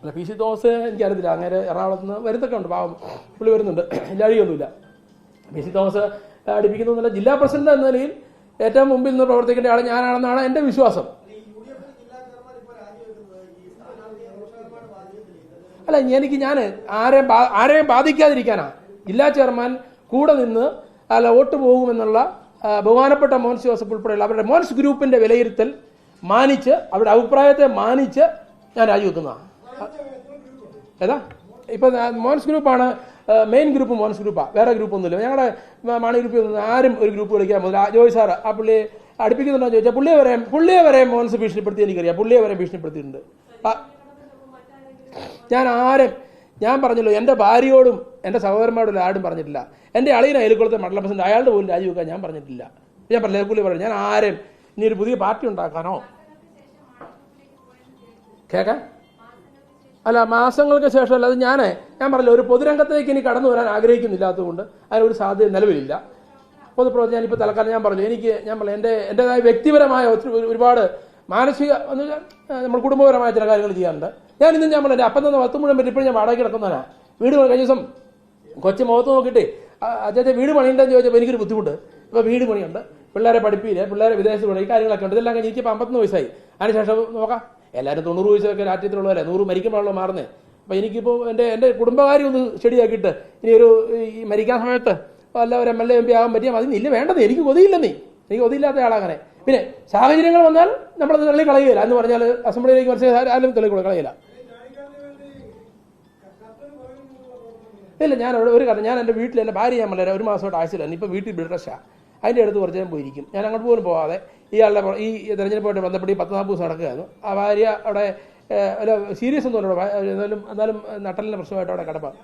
അല്ല P C Thomas എനിക്കറിയത്തില്ല. അങ്ങനെ എറണാകുളത്ത് നിന്ന് വരുത്തൊക്കെ ഉണ്ട് പാവം പുള്ളി വരുന്നുണ്ട്. ഇല്ലാഴിയൊന്നുമില്ല പി സി തോമസ് അടുപ്പിക്കുന്നില്ല ജില്ലാ പ്രസിഡന്റ് എന്ന നിലയിൽ ഏറ്റവും മുമ്പിൽ നിന്ന് പ്രവർത്തിക്കേണ്ട ആൾ ഞാനാണെന്നാണ് എന്റെ വിശ്വാസം. അല്ല എനിക്ക് ഞാൻ ആരെയും ആരെയും ബാധിക്കാതിരിക്കാനാ. ജില്ലാ ചെയർമാൻ കൂടെ നിന്ന് അല്ല വോട്ട് പോകുമെന്നുള്ള ബഹുമാനപ്പെട്ട മോൻസ് ജോസഫ് ഉൾപ്പെടെയുള്ള അവരുടെ മോൻസ് ഗ്രൂപ്പിന്റെ വിലയിരുത്തൽ മാനിച്ച് അവരുടെ അഭിപ്രായത്തെ മാനിച്ച് ഞാൻ രാജിവെക്കുന്നതാണ്. ഏതാ? ഇപ്പൊ മോൻസ് ഗ്രൂപ്പാണ് മെയിൻ ഗ്രൂപ്പ് മോൻസ് ഗ്രൂപ്പാണ് വേറെ ഗ്രൂപ്പ് ഒന്നുമില്ല. ഞങ്ങളുടെ മണി ഗ്രൂപ്പിൽ നിന്ന് ആരും ഒരു ഗ്രൂപ്പ് കളിക്കാൻ പോകുന്നില്ല. ജോയ് സാർ ആ പുള്ളി അടുപ്പിക്കുന്നുണ്ടോ ചോദിച്ചാൽ പുള്ളിയെ വരെ പുള്ളിയെ വരെ മോൻസ് ഭീഷണിപ്പെടുത്തി എനിക്കറിയാം. പുള്ളിയെ വരെ ഭീഷണിപ്പെടുത്തിയിട്ടുണ്ട്. ഞാൻ ആരും ഞാൻ പറഞ്ഞല്ലോ എന്റെ ഭാര്യയോടും എന്റെ സഹോദരന്മാരോടും ആരും പറഞ്ഞിട്ടില്ല. എന്റെ അളിയൻ അയൽക്കുളത്തെ മണ്ഡലം പ്രസിഡന്റ് അയാളുടെ പോലും രാജിവെക്കാൻ ഞാൻ പറഞ്ഞിട്ടില്ല. ഞാൻ പറഞ്ഞില്ല പുള്ളി പറഞ്ഞു ഞാൻ ആരും ഇനി ഒരു പുതിയ പാർട്ടി ഉണ്ടാക്കാനോ? കേൾക്കാൻ അല്ല മാസങ്ങൾക്ക് ശേഷം അല്ലാതെ ഞാൻ ഞാൻ പറഞ്ഞില്ല ഒരു പൊതുരംഗത്തേക്ക് ഇനി കടന്നു വരാൻ ആഗ്രഹിക്കുന്നില്ലാത്തതുകൊണ്ട് അതിനൊരു സാധ്യത നിലവിലില്ല. പൊതുപ്രവർത്തനം ഞാനിപ്പോൾ തൽക്കാലം ഞാൻ പറഞ്ഞു എനിക്ക് ഞാൻ പറഞ്ഞു എന്റെ എന്റെതായ വ്യക്തിപരമായ ഒത്തിരി ഒരുപാട് മാനസിക എന്ന് വെച്ചാൽ നമ്മൾ കുടുംബപരമായ ചില കാര്യങ്ങൾ ചെയ്യാറുണ്ട്. ഞാൻ ഇന്ന് ഞാൻ പറഞ്ഞു അപ്പം തന്നെ മുഴുവൻ പറ്റി ഇപ്പോഴും ഞാൻ വാടക കിടക്കുന്നവനാ. വീട് കഴിഞ്ഞ ദിവസം കൊച്ചു മുഖത്ത് നോക്കിയിട്ട് അച്ഛാ വീട് പണിയുണ്ടെന്ന് ചോദിച്ചപ്പോൾ എനിക്കൊരു ബുദ്ധിമുട്ട്. ഇപ്പോൾ വീട് പണിയുണ്ട്. പിള്ളേരെ പഠിപ്പിയില്ല പിള്ളേരെ വിദേശത്ത് പണി ഈ കാര്യങ്ങളൊക്കെ ഉണ്ട്. ഇതെല്ലാം കഴിഞ്ഞ് എനിക്കിപ്പോൾ അമ്പത്തൊന്ന് വയസ്സായി. അതിനുശേഷം നോക്കാം. എല്ലാവരും തൊണ്ണൂറ് വയസ്സൊക്കെ രാഷ്ട്രീയത്തിലുള്ളവരെ. നൂറ് മരിക്കുമ്പോഴാണല്ലോ മാറുന്നത് അപ്പോൾ എനിക്കിപ്പോൾ എന്റെ എന്റെ കുടുംബകാര്യം ഒന്ന് ശരിയാക്കിയിട്ട് ഇനി ഒരു ഈ മരിക്കാൻ സമയത്ത് അല്ല ഒരു M L A M P ആകാൻ പറ്റിയാൽ മതി. ഇല്ല വേണ്ടത് എനിക്ക് കൊതിയില്ലെന്നേ. എനിക്ക് കൊതിയില്ലാത്ത ആളങ്ങനെ പിന്നെ സാഹചര്യങ്ങൾ വന്നാൽ നമ്മളത് തള്ളി കളയുകയില്ല എന്ന് പറഞ്ഞാൽ അസംബ്ലിയിലേക്ക് മനസ്സിലായി ആരും തള്ളി കളയില്ല ഇല്ല ഞാൻ ഒരു കാര്യം ഞാൻ എന്റെ വീട്ടിൽ എന്റെ ഭാര്യ ഞാൻ വളരെ ഒരു മാസമായിട്ട് ആഴ്ചയിലാണ് ഇപ്പോൾ വീട്ടിൽ റെസ്റ്റാണ് അതിന്റെ അടുത്ത് കുറച്ച് ഞാൻ പോയിരിക്കും. ഞാൻ അങ്ങോട്ട് പോലും പോവാതെ ഇയാളുടെ ഈ തെരഞ്ഞെടുപ്പുമായിട്ട് ബന്ധപ്പെട്ട് ഈ പത്ത് ദിവസം നടക്കുകയായിരുന്നു. ആ ഭാര്യ അവിടെ അല്ല സീരിയസ് ഒന്നും അല്ല. എന്നാലും എന്നാലും നട്ടലിന്റെ പ്രശ്നമായിട്ട് അവിടെ കിടപ്പാണ്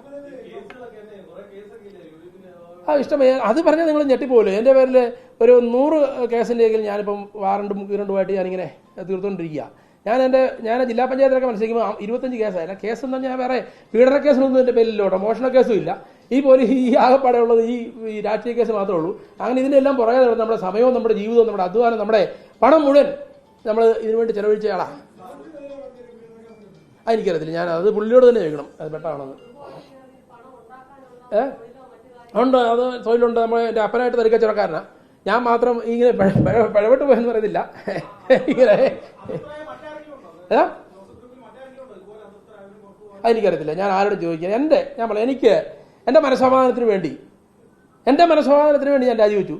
ആ ഇഷ്ടം. അത് പറഞ്ഞാൽ നിങ്ങൾ ഞെട്ടിപ്പോലോ എന്റെ പേരിൽ ഒരു നൂറ് കേസിന്റെയെങ്കിൽ ഞാനിപ്പം വാറണ്ടും കീറണ്ടുമായിട്ട് ഞാനിങ്ങനെ തീർത്തുകൊണ്ടിരിക്കുക. ഞാൻ എന്റെ ഞാൻ ജില്ലാ പഞ്ചായത്തിലൊക്കെ മനസ്സിലാക്കുമ്പോൾ ഇരുപത്തഞ്ച് കേസായില്ല കേസ് എന്ന് പറഞ്ഞാൽ വേറെ പീഡന കേസിനൊന്നും എന്റെ പേരിലില്ല കേട്ടോ. മോഷണ കേസും ഇല്ല. ഈ പോലെ ഈ ആകപ്പാടെ ഉള്ളത് ഈ ഈ രാഷ്ട്രീയ കേസ് മാത്രമേ ഉള്ളൂ. അങ്ങനെ ഇതിനെല്ലാം എല്ലാം പുറകെ നമ്മുടെ സമയവും നമ്മുടെ ജീവിതവും നമ്മുടെ അധ്വാനം നമ്മുടെ പണം മുഴുവൻ നമ്മൾ ഇതിനുവേണ്ടി ചെലവഴിച്ച ആളാണ് എനിക്കറിയത്തില്ല. ഞാൻ അത് പുള്ളിയോട് തന്നെ ചോദിക്കണം. അത് പെട്ടാണെന്ന്. ഏ? ഉണ്ട്. അത് തൊഴിലുണ്ട്. നമ്മൾ എന്റെ അപ്പനായിട്ട് തരിക്കച്ചവടക്കാരനാണ് ഞാൻ മാത്രം ഇങ്ങനെ പഴ- പഴ- പഴവട്ട് പോയെന്ന് പറയുന്നില്ല. ഇങ്ങനെ. ഏ? അതെനിക്കറിയത്തില്ല ഞാൻ ആരോട് ചോദിക്കുക എന്റെ ഞാൻ പറയാം എനിക്ക് എന്റെ മനസ്സമാധാനത്തിന് വേണ്ടി. എന്റെ മനസ്സമാധാനത്തിന് വേണ്ടി ഞാൻ രാജിവെച്ചു.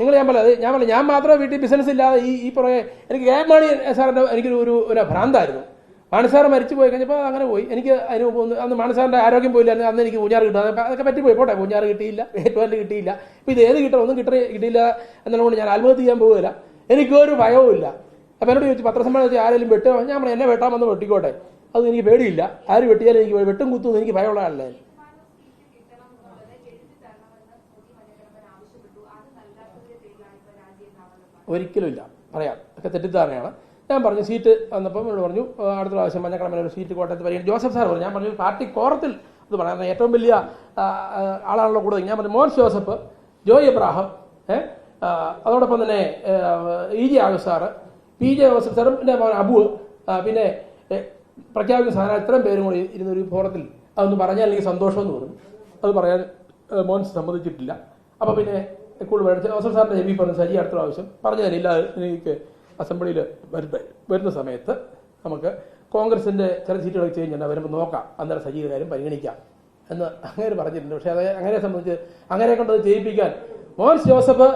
നിങ്ങൾ ഞാൻ പറയാം ഞാൻ പറയാം ഞാൻ മാത്രമേ വീട്ടിൽ ബിസിനസ് ഇല്ലാതെ ഈ ഈ പുറകെ എനിക്ക് എം മാണി സാറിന്റെ എനിക്കൊരു ഒരു ഒരു ഭ്രാന്തായിരുന്നു. മാണിസാർ മരിച്ചു പോയി കഴിഞ്ഞപ്പോൾ അങ്ങനെ പോയി. എനിക്ക് അതിന് ഒന്ന് അന്ന് മാണിസാറിന്റെ ആരോഗ്യം പോയില്ലായിരുന്നു അന്ന് എനിക്ക് പൂഞ്ഞാറ് കിട്ടുക അതൊക്കെ പറ്റിപ്പോയി. പോട്ടെ പൂഞ്ഞാറ് കിട്ടിയില്ല ഏറ്റവും കിട്ടിയില്ല. ഇപ്പോൾ ഇത് ഏത് കിട്ടണം ഒന്നും കിട്ടേ കിട്ടിയില്ല എന്നുള്ളതുകൊണ്ട് ഞാൻ ആത്മഹത്യ ചെയ്യാൻ പോകില്ല എനിക്കൊരു ഭയവും ഇല്ല. അപ്പോൾ എന്നോട് ചോദിച്ചു പത്രസമ്മേളനം വെച്ച് ആരെങ്കിലും വെട്ടുക? ഞാൻ പറഞ്ഞു എന്നെ വെട്ടാമെന്ന് വെട്ടിക്കോട്ടെ. അത് എനിക്ക് പേടിയില്ല. ആര് വെട്ടിയാലും എനിക്ക് വെട്ടും കുത്തും എനിക്ക് ഭയമുള്ള ആളല്ലേ. ഒരിക്കലും ഇല്ല. പറയാം. ഒക്കെ തെറ്റിദ്ധാരണയാണ്. ഞാൻ പറഞ്ഞു സീറ്റ് വന്നപ്പം എന്നോട് പറഞ്ഞു "ആ, അടുത്ത പ്രാവശ്യം മഞ്ഞക്കളമല ഒരു സീറ്റ് കോട്ടയത്ത് പറയും ജോസഫ് സാർ പറഞ്ഞു ഞാൻ പറഞ്ഞു പാർട്ടി കോറത്തിൽ അത് പറയാം ഏറ്റവും വലിയ ആളാണല്ലോ കൂടുതൽ. ഞാൻ പറഞ്ഞു മോൻ ജോസഫ് ജോയ് എബ്രാഹം ഏഹ് അതോടൊപ്പം തന്നെ E J Agas sir P J Joseph സാറും പിന്നെ അബു പിന്നെ പ്രഖ്യാപിക്കുന്ന സാധനം ഇത്രയും പേരും കൂടി ഇരുന്ന ഒരു ഫോറത്തിൽ അതൊന്ന് പറഞ്ഞാൽ എനിക്ക് സന്തോഷമെന്ന് പറഞ്ഞു അത് പറയാൻ മോൻ സമ്മതിച്ചിട്ടില്ല. അപ്പോൾ പിന്നെ കൂടുതൽ മേടിച്ച് ജോസഫ് സാറിന്റെ എം പറഞ്ഞ സജി അടുത്ത പ്രാവശ്യം പറഞ്ഞു തരില്ല എനിക്ക് അസംബ്ലിയിൽ വരുന്ന വരുന്ന സമയത്ത് നമുക്ക് കോൺഗ്രസിന്റെ ചില സീറ്റുകൾ ചേഞ്ച് വരുമ്പോൾ നോക്കാം അന്നേരം സജീവ കാര്യം പരിഗണിക്കാം എന്ന് അങ്ങനെ പറഞ്ഞിട്ടുണ്ട്. പക്ഷേ അത് അങ്ങനെ സംബന്ധിച്ച് അങ്ങനെ കൊണ്ടത് ചെയ്യിപ്പിക്കാൻ മോൻസ് ജോസഫ്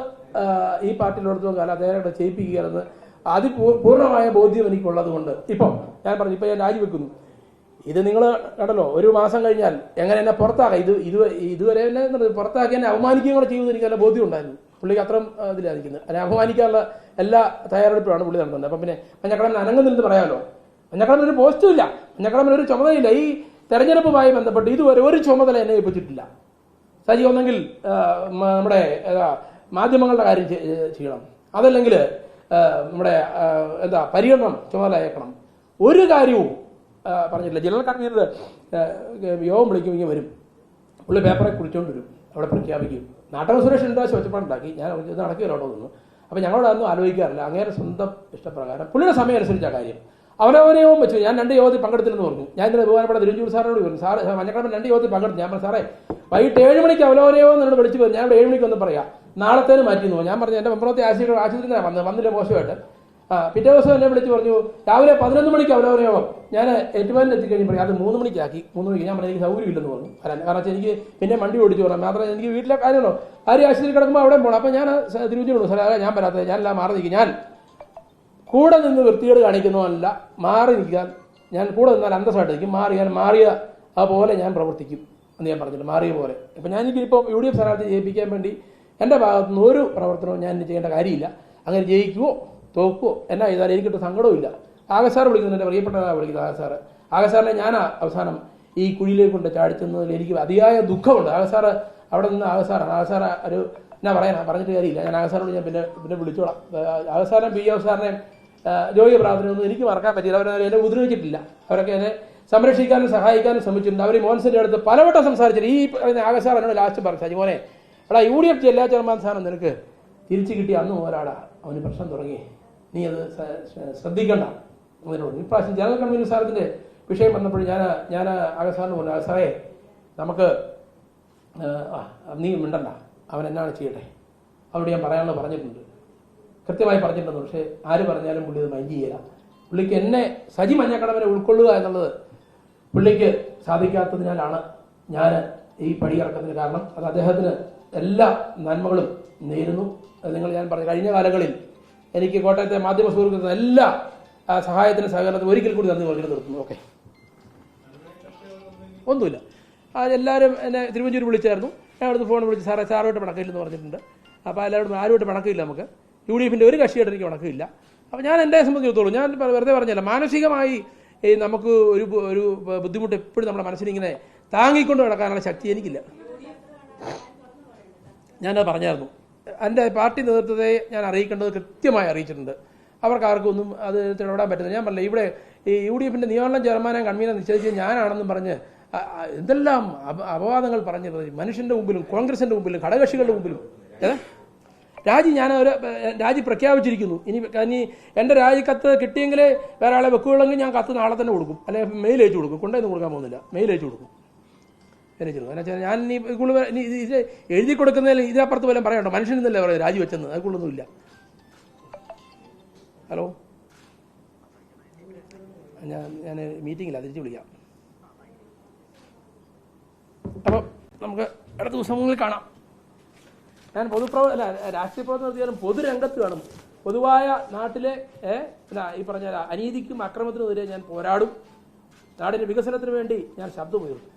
ഈ പാർട്ടിയിലെടുത്തും കാലം അദ്ദേഹം കൊണ്ട് ചെയ്യിപ്പിക്കുകയാണെന്ന് അതിപൂർണമായ ബോധ്യം എനിക്കുള്ളത് കൊണ്ട്. ഇപ്പം ഞാൻ പറഞ്ഞു ഇപ്പം ഞാൻ രാജിവെക്കുന്നു. ഇത് നിങ്ങൾ കണ്ടല്ലോ ഒരു മാസം കഴിഞ്ഞാൽ എങ്ങനെ എന്നെ പുറത്താക്കാം? ഇത് ഇത് ഇതുവരെ എന്നെ പുറത്താക്കി എന്നെ അവമാനിക്കുകയും കൂടെ ചെയ്യുമെന്ന് എനിക്ക് നല്ല ബോധ്യം ഉണ്ടായിരുന്നു. പുള്ളിക്ക് അത്രയും ഇതിലായിരിക്കുന്നത് അതിനെ അപമാനിക്കാനുള്ള എല്ലാ തയ്യാറെടുപ്പിലാണ് പുള്ളി നടത്തുന്നത് അപ്പം പിന്നെ മഞ്ഞക്കടമിന് അനങ്ങുന്നില്ലെന്ന് പറയാമല്ലോ മഞ്ഞക്കടമിന് ഒരു പോസ്റ്റും ഇല്ല. മഞ്ഞക്കടമിന് ഒരു ചുമതലയില്ല. ഈ തെരഞ്ഞെടുപ്പുമായി ബന്ധപ്പെട്ട് ഇതുവരെ ഒരു ചുമതല എന്നെ ഏൽപ്പിച്ചിട്ടില്ല. സജി ഒന്നെങ്കിൽ നമ്മുടെ മാധ്യമങ്ങളുടെ കാര്യം ചെയ്യണം. അതല്ലെങ്കിൽ നമ്മുടെ എന്താ പര്യടനം ചുമതല അയക്കണം ഒരു കാര്യവും പറഞ്ഞിട്ടില്ല. ജനറൽ കൺവീനർ യോഗം വിളിക്കും ഇങ്ങനെ വരും. പുള്ളി പേപ്പറെ കുളിച്ചുകൊണ്ട് വരും അവിടെ പ്രഖ്യാപിക്കും. നാട്ടക സുരേഷ് ഉണ്ടാശം ഒച്ചപ്പാടുണ്ടാക്കി ഞാൻ ഇത് നടക്കുകയല്ലോട്ടോ തോന്നുന്നു അപ്പോൾ ഞങ്ങളോട് അതൊന്നും ആലോചിക്കാറില്ല. അങ്ങേരെ സ്വന്തം ഇഷ്ടപ്രകാരം. പുള്ളിയുടെ സമയം അനുസരിച്ച കാര്യം. അവനവനെയും വെച്ചു. ഞാൻ രണ്ട് യോഗത്തിൽ പങ്കെടുത്തില്ലെന്ന് പറഞ്ഞു. ഞാൻ ഇന്നലെ ബഹുമാനപ്പെട്ട തിരുവഞ്ചൂർ സാറിനോട് പറഞ്ഞു സാറ് മഞ്ഞക്കളമൻ രണ്ട് യോഗത്തിൽ പങ്കെടുത്തു. ഞാൻ പറഞ്ഞു സാറേ വൈകിട്ട് ഏഴ് മണിക്ക് അവലോകനയോ എന്നോട് വിളിച്ചു പറഞ്ഞു. ഞാൻ ഏഴ് മണിക്ക് ഒന്ന് പറയാം. നാളത്തേന് മാറ്റി നോ ഞാൻ പറഞ്ഞു എന്റെ മെമ്പറത്തെ ആശുപത്രി ആശുപത്രി വന്നത് വന്നില്ല മോശമായിട്ട്? ആ പിറ്റേ ദിവസം എന്നെ വിളിച്ച് പറഞ്ഞു രാവിലെ പതിനൊന്ന് മണിക്ക് അവലോകനയോഗം ഞാൻ എട്ടുമാനിൽ എത്തിക്കഴിഞ്ഞ് പറയും അത് മൂന്ന് മണിക്കാക്കി മൂന്ന് മണിക്ക് ഞാൻ പറഞ്ഞു എനിക്ക് സൗകര്യം ഇല്ലെന്ന് പറഞ്ഞു. അല്ല കാരണം എനിക്ക് പിന്നെ വണ്ടി ഓടിച്ചു പോകണം മാത്രമേ എനിക്ക് വീട്ടിലെ കാര്യമല്ലോ ആരും ആശുപത്രി കിടക്കുമ്പോൾ അവിടെ പോകണം അപ്പം ഞാൻ തിരുവഞ്ചൂർ സാറേ ഞാൻ വരാത്തത് ഞാനെല്ലാം മാറി നിൽക്കും. ഞാൻ കൂടെ നിന്ന് വൃത്തികേട് കാണിക്കുന്നതല്ല മാറി നിൽക്കാൻ ഞാൻ കൂടെ നിന്നാൽ അന്തസ്സായിട്ട് നിൽക്കും. മാറി ഞാൻ മാറിയ ആ പോലെ ഞാൻ പ്രവർത്തിക്കും എന്ന് ഞാൻ പറഞ്ഞിട്ട് മാറിയ പോലെ. ഇപ്പം ഞാൻ എനിക്കിപ്പോൾ യു ഡി എഫ് സ്ഥാനാർത്ഥി ജയിപ്പിക്കാൻ വേണ്ടി എന്റെ ഭാഗത്തുനിന്ന് ഒരു പ്രവർത്തനവും ഞാൻ ചെയ്യേണ്ട കാര്യമില്ല. അങ്ങനെ ജയിക്കുവോ? തോക്കുവോ എന്നാ ചെയ്താലും എനിക്കിട്ട് സങ്കടവും ഇല്ല ആകസാർ വിളിക്കുന്നത് എന്റെ പ്രിയപ്പെട്ടതാണ് വിളിക്കുന്നത് ആകസാറ് ആകസാറിനെ ഞാൻ അവസാനം ഈ കുഴിയിലേക്ക് കൊണ്ട് ചാടിച്ചെന്നതിൽ എനിക്ക് അതിയായ ദുഃഖമുണ്ട്. ആകസാറ് അവിടെ നിന്ന് ആകസാറാണ് ആകസാർ ഒരു ഞാൻ പറയാനാ പറഞ്ഞിട്ട് കാര്യമില്ല. ഞാൻ ആകസാറിനോട് ഞാൻ പിന്നെ പിന്നെ വിളിച്ചോളാം. ആകസാരം പി എഫ് സാറിനെ ജോയി പ്രാർത്ഥനയൊന്നും എനിക്ക് മറക്കാൻ പറ്റില്ല അവർ എന്നെ ഉപദ്രവിച്ചിട്ടില്ല. അവരൊക്കെ എന്നെ സംരക്ഷിക്കാനും സഹായിക്കാനും ശ്രമിച്ചിട്ടുണ്ട്. അവർ മോൻസിന്റെ അടുത്ത് പലവട്ടം സംസാരിച്ചിട്ട് ഈ ആകസാർ എന്നോട് ലാസ്റ്റ് പറഞ്ഞു സജിമോനെ എടാ യു ഡി എഫ് ജില്ലാ ചെയർമാൻ സ്ഥാനം നിനക്ക് തിരിച്ചു കിട്ടിയ അന്ന് മുതലാടാ അവന് പ്രശ്നം തുടങ്ങി. നീ അത് ശ്രദ്ധിക്കണ്ട. അതിനോട് ഇപ്രാവശ്യം ജനറൽ കൺവീനർ സാറിന്റെ വിഷയം വന്നപ്പോൾ ഞാൻ ഞാൻ ആകസാറിന് പറഞ്ഞു അഗസാറെ നമുക്ക് നീ മിണ്ടണ്ട. അവൻ എന്നാണ് ചെയ്യട്ടെ? അവരോട് ഞാൻ പറയാനുള്ള പറഞ്ഞിട്ടുണ്ട്. കൃത്യമായി പറഞ്ഞിട്ടുണ്ട്. പക്ഷേ ആര് പറഞ്ഞാലും പുള്ളി അത് മൈൻഡ് ചെയ്യില്ല പുള്ളിക്ക് എന്നെ സജി മഞ്ഞക്കടവനെ ഉൾക്കൊള്ളുക എന്നുള്ളത് പുള്ളിക്ക് സാധിക്കാത്തതിനാലാണ് ഞാൻ ഈ പടിയിറക്കത്തിന് കാരണം. അത് അദ്ദേഹത്തിന് എല്ലാ നന്മകളും നേരുന്നു. നിങ്ങൾ ഞാൻ പറഞ്ഞു കഴിഞ്ഞ കാലങ്ങളിൽ എനിക്ക് കോട്ടയത്തെ മാധ്യമ സുഹൃത്തുക്കൾ എല്ലാ സഹായത്തിന് സഹകരണത്തിന് ഒരിക്കൽ കൂടി നന്ദി പറഞ്ഞു നിർത്തുന്നു. ഓക്കെ. ഒന്നുമില്ല. അതെല്ലാവരും എന്നെ തിരുവഞ്ചൂർ വിളിച്ചായിരുന്നു. ഞാൻ അവിടുന്ന് ഫോൺ വിളിച്ച് സാറേ സാറുമായിട്ട് പണക്കില്ലെന്ന് പറഞ്ഞിട്ടുണ്ട്. അപ്പോൾ എല്ലാവരും ആരുമായിട്ട് പണക്കില്ല നമുക്ക്. യു ഡി എഫിന്റെ ഒരു കക്ഷിയായിട്ട് എനിക്ക് പണക്കില്ല അപ്പോൾ ഞാൻ എന്റെ സംബന്ധിച്ചിടത്തോളം ഞാൻ വെറുതെ പറഞ്ഞല്ല മാനസികമായി നമുക്ക് ഒരു ഒരു ബുദ്ധിമുട്ട് എപ്പോഴും നമ്മുടെ മനസ്സിനിങ്ങനെ താങ്ങിക്കൊണ്ട് നടക്കാനുള്ള ശക്തി എനിക്കില്ല. ഞാനത് പറഞ്ഞായിരുന്നു. എന്റെ പാർട്ടി നേതൃത്വത്തെ ഞാൻ അറിയിക്കേണ്ടത് കൃത്യമായി അറിയിച്ചിട്ടുണ്ട്. അവർക്ക് ആർക്കും ഒന്നും അത് തിടപെടാൻ പറ്റുന്നില്ല. ഞാൻ പറഞ്ഞില്ല ഇവിടെ ഈ യു ഡി എഫിന്റെ നിയമനം ചെയർമാനെ കൺവീനർ നിശ്ചയിച്ച് ഞാനാണെന്നും പറഞ്ഞ് എന്തെല്ലാം അപവാദങ്ങൾ പറഞ്ഞ് മനുഷ്യന്റെ മുമ്പിലും കോൺഗ്രസിന്റെ മുമ്പിലും ഘടകകക്ഷികളുടെ മുമ്പിലും. ഏതാ രാജി ഞാൻ ഒരു രാജി പ്രഖ്യാപിച്ചിരിക്കുന്നു. ഇനി ഇനി എന്റെ രാജി കത്ത് കിട്ടിയെങ്കിൽ വേറെ ആളെ വെക്കുകയുള്ളെങ്കിൽ ഞാൻ കത്ത് നാളെ തന്നെ കൊടുക്കും. അല്ലെങ്കിൽ മെയിൽ അയച്ചു കൊടുക്കും. കൊണ്ടുവന്ന് കൊടുക്കാൻ പോകുന്നില്ല. മെയിൽ അയച്ചു കൊടുക്കും. കൊടുക്കും കാരണം വെച്ചാൽ ഞാൻ ഇനി കൂടുതൽ ഇത് എഴുതി കൊടുക്കുന്നതിൽ ഇതിനപ്പുറത്ത് വല്ലതും പറയണ്ടോ മനുഷ്യൻ ഇന്നല്ലേ പറയുന്നത് രാജി വെച്ചെന്ന്. അത് കൂടുതലൊന്നുമില്ല. ഹലോ? ഞാൻ ഞാൻ മീറ്റിങ്ങില്ല തിരിച്ച് വിളിക്കാം. അപ്പോൾ നമുക്ക് അടുത്ത ദിവസങ്ങളിൽ കാണാം. ഞാൻ പൊതുപ്രവ അല്ല രാഷ്ട്രീയ പ്രവർത്തനം നടത്തിയാലും പൊതുരംഗത്ത് കാണും. പൊതുവായ നാട്ടിലെ ഈ പറഞ്ഞ അനീതിക്കും അക്രമത്തിനും എതിരെ ഞാൻ പോരാടും. നാടിന്റെ വികസനത്തിന് വേണ്ടി ഞാൻ ശബ്ദമുയർത്തും.